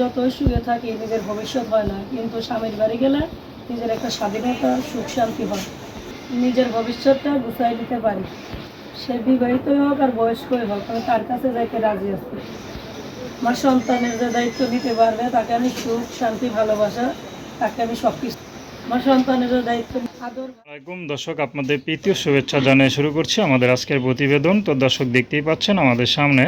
যত সুখে থাকি, নিজের ভবিষ্যৎ হয় না। কিন্তু স্বামীর বাড়ি গেলে নিজের একটা স্বাধীনতা, সুখ, শান্তি হয়। নিজের ভবিষ্যৎটা গুছাই নিতে পারি। সে বিবাহিতই হোক আর বয়স্কই হোক, আমি তার কাছে যাইতে রাজি আছি। আমার সন্তানের যে দায়িত্ব নিতে পারবে, তাকে আমি সুখ, শান্তি, ভালোবাসা, তাকে আমি সব কিছু আমার সন্তানের যে দায়িত্ব দর্শক, আপনাদের প্রীতীয় শুভেচ্ছা জানিয়ে শুরু করছি আমাদের আজকের প্রতিবেদন। তো দর্শক দেখতেই পাচ্ছেন আমাদের সামনে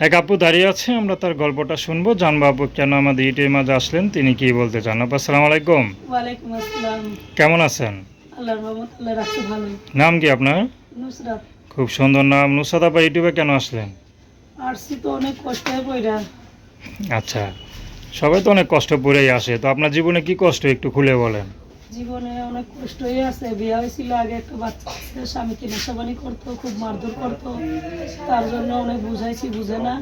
এক আপু দাঁড়িয়ে আছে আমরা তার গল্পটা শুনব। জানব আপু কেন আমাদের ইটের মাঝে আসলেন তিনি কি বলতে চান? আপু আসসালামু আলাইকুম। ওয়ালাইকুম আসসালাম। কেমন আছেন? আল্লাহর রহমত আল্লাহ রাখছে ভালো নাম কি আপনার? নুসরাত। খুব সুন্দর নাম। নুসাদ আপা ইউটিউবে কেন আসলেন? তো অনেক কষ্ট হয়ে পড়া আচ্ছা সবাই তো অনেক কষ্ট পড়েই আসে তো আপনার জীবনে কি কষ্ট একটু খুলে বলেন? জীবনে অনেক কষ্টই আছে। বিয়ে হয়েছিল আগে একটা বাচ্চা স্বামীকে নেশাবানি করতো খুব মারধর করতো। তার জন্য অনেক বুঝাইছি বুঝে না।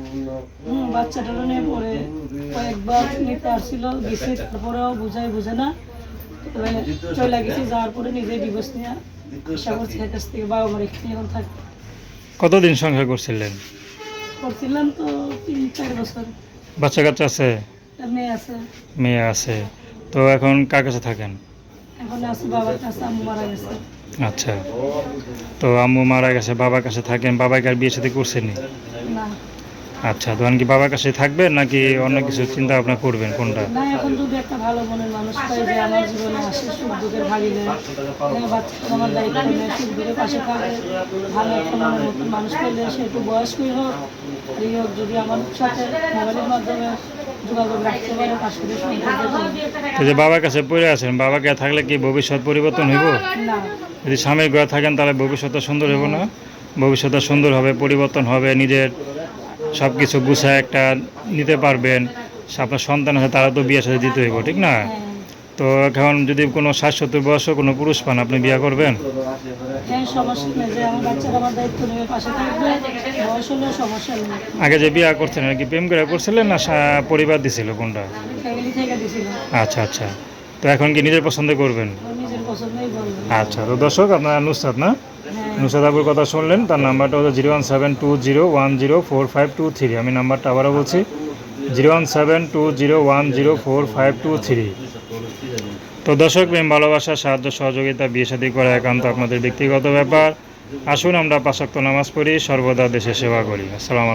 হুম বাচ্চাটারও নিয়ে পরে কয়েকবার নিতে আসছিল গেছি তারপরেও বুঝাই বুঝে না। চলে গেছি যাওয়ার পরে নিজে ডিভোর্স নিয়ে আশা করছি কাছ থেকে বাবা মার এখানে এখন থাকি কতদিন সংসার করছিলেন? করছিলাম তো তিন চার বছর। বাচ্চা কাচ্চা আছে? মেয়ে আছে। মেয়ে আছে। তো এখন কার কাছে থাকেন? এখন আছে বাবার কাছে আম্মু মারা গেছে। আচ্ছা। তো আম্মু মারা গেছে বাবার কাছে থাকেন বাবাকে আর বিয়ে সাথে করছেনি না। আচ্ছা তখন কি বাবার কাছে থাকবেন নাকি অন্য কিছু চিন্তা ভাবনা করবেন কোনটা? না এখন যদি একটা ভালো মনের মানুষ পাই যে আমার জীবনে আসে সুখ দুঃখের ভাগিলে বাচ্চা আমার দায়িত্ব নেয় সুখ দুঃখের পাশে থাকে ভালো একটা মনের মতন মানুষ পাইলে সে একটু বয়স্কই হোক এই হোক যদি আমার সাথে মোবাইলের মাধ্যমে যোগাযোগ রাখতে পারে তার সাথে সম্পর্ক করবে। তো যে বাবার কাছে পড়ে আছেন বাবাকে থাকলে কি ভবিষ্যৎ পরিবর্তন হইব? যদি স্বামীর ঘরে থাকেন তাহলে ভবিষ্যৎটা সুন্দর হবে না? ভবিষ্যৎটা সুন্দর হবে পরিবর্তন হবে নিজের সব কিছু গুছায় একটা নিতে পারবেন। আপনার সন্তান আছে তারা তো বিয়ে সাথে দিতে হইব ঠিক না? হ্যাঁ। তো এখন যদি কোনো ষাট সত্তর বয়সে কোনো পুরুষ পান আপনি বিয়ে করবেন? হ্যাঁ আগে যে বিয়ে করছেন আর কি প্রেম করে করছিলেন না পরিবার দিছিল কোনটা? আচ্ছা আচ্ছা। তো এখন কি নিজের পছন্দ করবেন? আচ্ছা তো দর্শক আপনার নুসরাত না? আবুর কথা শুনলেন, তার নাম্বারটা হচ্ছে zero one seven two zero one zero four five two three. আমি নাম্বারটা আবারও বলছি, zero one seven two zero one zero four five two three. তো দর্শক প্রেম, ভালোবাসা, সাহায্য, সহযোগিতা, বিয়ে সাদী করা একান্ত আপনাদের ব্যক্তিগত ব্যাপার। আসুন আমরা পাশাক্ত নামাজ পড়ি, সর্বদা দেশে সেবা করি। আসসালামু